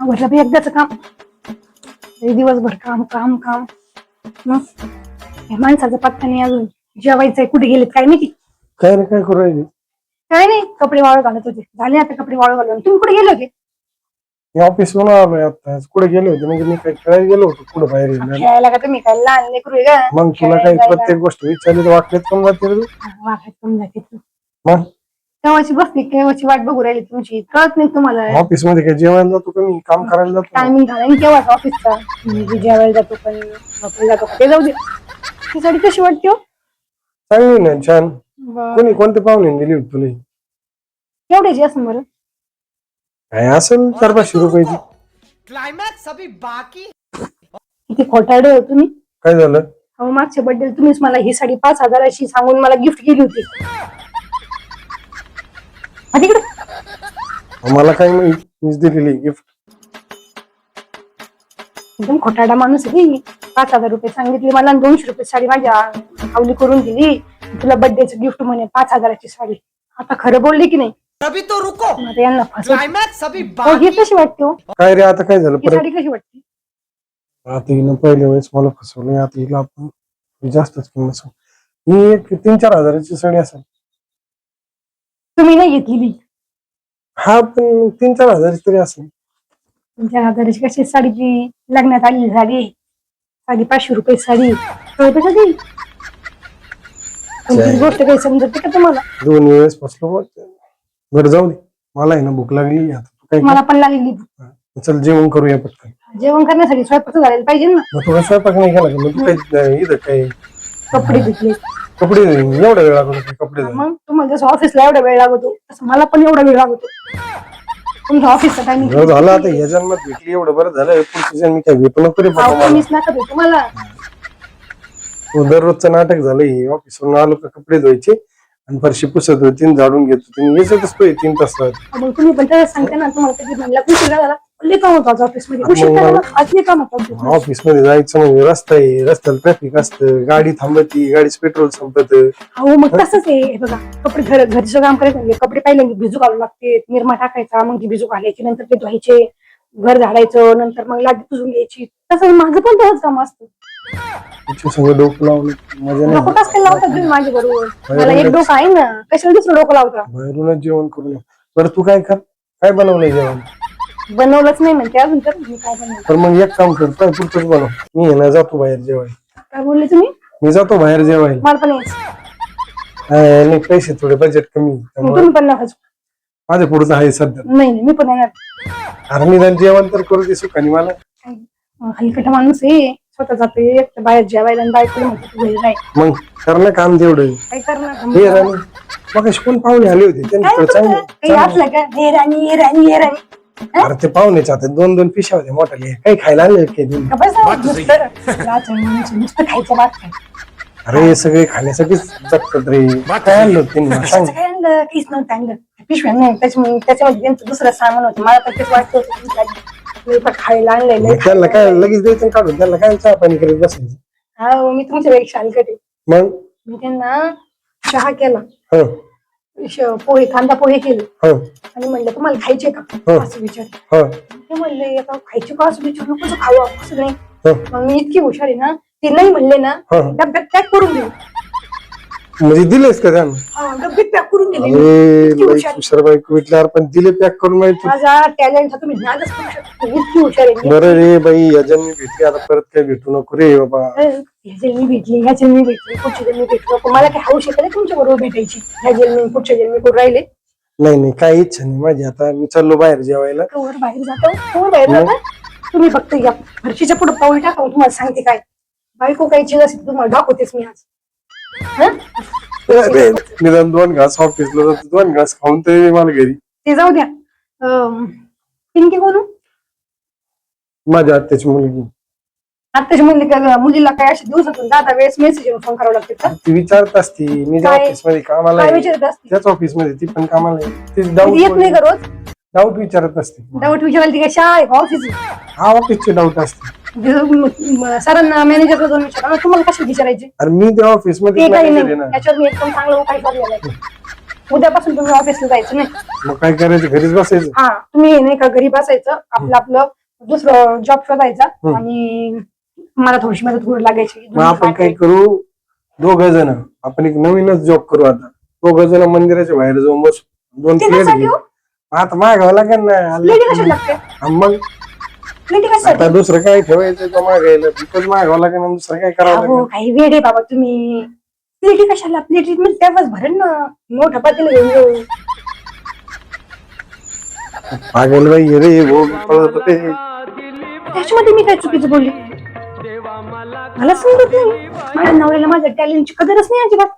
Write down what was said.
आवडलं बी एकदाच काम. दिवसभर काम काम काम. मग या माणसाचा पत्ता नाही अजून. जेवायचंय कुठे गेलेत काय माहिती? काय रे काय करू राहिली? काय नाही कपडे वाळू घालत होते. झाले आता कपडे वाळू घालून. तुम्ही कुठे गेले होते? मी ऑफिस म्हणून आलोय आता. कुठे गेले होते? म्हणजे मी काय खेळायला गेलो होतो कुठं बाहेर गेलो खेळायला का तुम्ही? काय लहान लेकरू आहे का? मग तुला काही खेळायला प्रत्येक गोष्ट विचारली तर वाटलेत पण जाते रे तू. मग? केव्हाची बसली केव्हाची वाट बघू राहिली तुमची कळत नाही तुम्हाला. ऑफिसमध्ये काय जेवायला जातो का मी? काम करायला जातो टायमिंग झाला केव्हाच ऑफिसचा मी जेवायला जातो पण जातो ते जाऊ दे. ती साडी कशी वाटते हो? चांगली ना छान. बरं. कोणी कोणते पाहुणे दिली होती तुला? केवढ्याची असं बरं. काय असेल? चार पाचशे रुपयाची क्लाइमैक्स अभी बाकी किती खोटाडे हो तुम्ही. काय झालं? अहो मागच्या बर्थडे तुम्हीच मला ही साडी पाच हजाराची सांगून मला गिफ्ट केली होती हा, तिकडे मला काय माहीत मीच दिलेली गिफ्ट एकदम खोटाडा माणूस आहे. ही. पाच हजार रुपये सांगितले मला आणि दोनशे रुपये साडी माझ्या आवली करून दिली. तुला बर्थडेचं गिफ्ट म्हणे पाच हजाराची साडी. आता खरं बोलले की नाही? अभी तो रुको. आता यांना फसव क्लाइमैक्स अभी हो, ही कशी वाटते हो? काय रे आता काय झालं? ही परत साडी कशी वाटते? आता हिनं पहिल्या वेळेस मला फसवलं. आता हिला आपण ही जास्तच किंमत सांगू. ही एक तीन चार हजाराची साडी असेल. तुम्ही नाही घेतली हा पण तीन चार हजाराची तरी असेल. तुमच्या हजाराची कशी साडी ती लग्नात आलेली साडी? आहे. साडी पाचशे रुपये साडी. कळते का ती कोणतीच गोष्ट काही समजते का तुम्हाला? दोन वेळेस फसलो. बरं जाऊ दे. मला आहे ना भूक लागली आता तू काय मला पण लागलेली कर? चल जेवण करूया पटकन. जेवण करण्यासाठी स्वयंपाक झालेला पाहिजे ना. मग तुला स्वयंपाक नाही केला का? मग तू काय इथं काय? कपडे धुतले. कपडे एवढा वेळ लागतो का कपडे धुवायला? मग तुम्हाला जसं ऑफिसला एवढा वेळ लागतो तसं मला पण एवढा वेळ लागतो. तुमच्या ऑफिसचा टायमिंग बरं झालं आता या जन्मात भेटली एवढं बरं झालं पुढच्या जन्मी काय भेटू नको रे बाबा मला मीच नका भेटू मला. तो दररोजचं नाटक झालं हे ऑफिसवरून आलो का कपडे धुवायचे आणि फरशी पुसत होती झाडून घेत होती याच्यातच तो तीन तास राहते. मग तुम्ही पण सांगता ना तुम्हाला कधी म्हणला उशीर झाला. लय काम होतं आज ऑफिसमध्ये उशीर आज लय काम. ऑफिसमध्ये जायचं म्हणजे रस्ता आहे रस्त्याला ट्रॅफिक असतं गाडी थांबती गाडीच पेट्रोल संपत अहो मग तसंच आहे हे बघा कपडे घर घरचं काम करायचं म्हणजे कपडे पहिले भिजू घालू लागते निरमा टाकायचा मग ती भिजू घालायची नंतर ते धुवायचे घर झाडायचं नंतर मग लादी पुसून घ्यायची तसं माझं पण तसंच काम असतं तिच्या संग डोकं लावलं मजा डोकं नाही कसं काय लावता तुम्ही माझ्या बरोबर मला एक डोकं आहे ना कशाला दुसरं डोकं लावता बाहेरूनच जेवण करून ये. बरं तू काय कर काय बनवलंय जेवण बनवलंच नाही म्हणते अजून तर मी काय बनवलं तर मग एक काम कर काय पुढचंच बनव. मी आहे ना जातो बाहेर जेवायला. काय बोलले तुम्ही? मी जातो बाहेर जेवायला. मला पण यायचं. हा, आणि पैसे थोडे बजेट कमी. मग त्यामुळे तुम्ही पण नका जाऊ. माझ्या पुढचं आहे सध्या. नाही नाही मी पण येणार. अरे निदान जेवण तर करू दे सुखानी मला. अं, हलकट माणूस आहे. स्वतः जाते एकटं बाहेर जेवायला आणि बायको म्हणते तू घरी नाही. मग कर ना काम तेवढं. काय करणार हे राणी मग कोण पाहुणे आले होते? काय? चांगले काही असलं का? हे राणी हे राणी हे राणी. अरे ते पाहुणेच आता दोन दोन पिशा होते मोठाले काही खायला आणले काही दिले. का बसा, नुसतं खायचं बात काय अरे सगळे खाण्यासाठीच जगतात रे. काय आणलं होतं त्यांनी? मला सांग. कशाचं काय आणलं काहीच नव्हतं आणलं. पिशव्या नाही त्याच्यामुळे त्याच्यामध्ये त्यांचं दुसरं सामान होतं. मला तर तेच वाटत होतं की काय लय पण खायला आणलंय लय मग त्यांना काय लगेच द्यायचं आणि काढून त्यांना काय चहा पाणी करत बसायचं? हा मी तुमच्यापेक्षा हलकट आहे मग? मी त्यांना चहा केला. ह. श- पोहे कांदा पोहे केले. ह. आणि म्हणलं तुम्हाला खायचे का? हो. असं विचार ह. ते म्हणले आता खायचे का? असं विचारू कसं खावं असं नाही. ह. मग मी इतकी हुशार आहे ना ते नाही म्हणले ना हा. डब्यात पॅक करून दिले. म्हणजे दिलेस का त्यांना? हा, डब्यात पॅक करून दिले अरे इतकी लई हुशार हुशार बाईक विटल्यावर पण दिले पॅक करून माहिती माझा टॅलेंट तुम्ही नादच करू शकता इतकी हुशार आहे मी. बरं रे बाई या जन्मी भेटली आता परत काय भेटू नको रे बाबा. ह्या जन्मी भेटली ह्या जन्मी भेटली पुढच्या जन्मी भेटली. नको मला काय हौश येते तुमच्या बरोबर भेटायची. ह्या जन्मी पुढच्या जन्मी कुठं राहिले? नाही नाही काही इच्छा नाही माझी. आता मी चाललो बाहेर जेवायला. कवर बाहेर जातो. कवर बाहेर जाता? तुम्ही फक्त या. फरशीच्या पुढे पाऊल टाका मग तुम्हाला सांगते काय. बायको काही चीज असेल तुम्हाला दाखवतेच मी आज. हं? अरे, निदान दोन घास ऑफिसला जातो दोन घास खाऊन तरी मला घरी. ते जाऊ द्या. अं, पिंकी कोण? हो? माझ्या आत्याची मुलगी. आत्ताची मुली काय मुलीला काय अशा दिवसातून दहा वेळेस मेसेज फोन करावं लागते का? ती विचारत असती. मी ज्या काय? ऑफिसमध्ये कामाला काय आहे विचारत असते? त्याच ऑफिसमध्ये ती पण कामाला आहे. ती ती येत नाही डाऊट का रोज? डाऊट विचारत असते. डाऊट विचारायला ती काय शाळा ऑफिस हा ऑफिसचे डाऊट असते. सरांना मॅनेजरला जाऊन विचारा "अहो, तुम्हाला कशी विचारायचे? अरे मी त्या ऑफिसमध्ये ते काही आहे नाही. ना त्याच्यावर मी एकदम चांगला उपाय काढलेला आहे. उद्यापासून तुम्ही ऑफिसला जायचं नाही. मग काय करायचं? घरीच बसायचं? हा तुम्ही नाही का घरी बसायचं? आपलं आपलं दुसरं जॉब शोधायचा. आणि मला थोडीशी मदत करू लागायची. मग आपण काय करू? दोघ जण. आपण एक नवीनच जॉब करू आता. दोघ जण मंदिराच्या बाहेर जाऊन बस. दोन प्लेट हो? आता मागावं लागेल ना. मग? आता दुसरं काय ठेवायचं का मागायला? तिथंच मागावं लागेल आणि दुसरं काय करावं लागेल? काही वेळ आहे बाबा तुम्ही. प्लेटी कशाला? प्लेटी मी तेव्हाच भरेन ना. मोठं पातेलं घेऊन येऊ मागायला बाई रे हे पळत होते. त्याच्यामध्ये मी काय चुकीचं बोलली? मला समजत नाही. माझ्या नवऱ्याला माझ्या टॅलेंटची कदरच नाही अजिबात.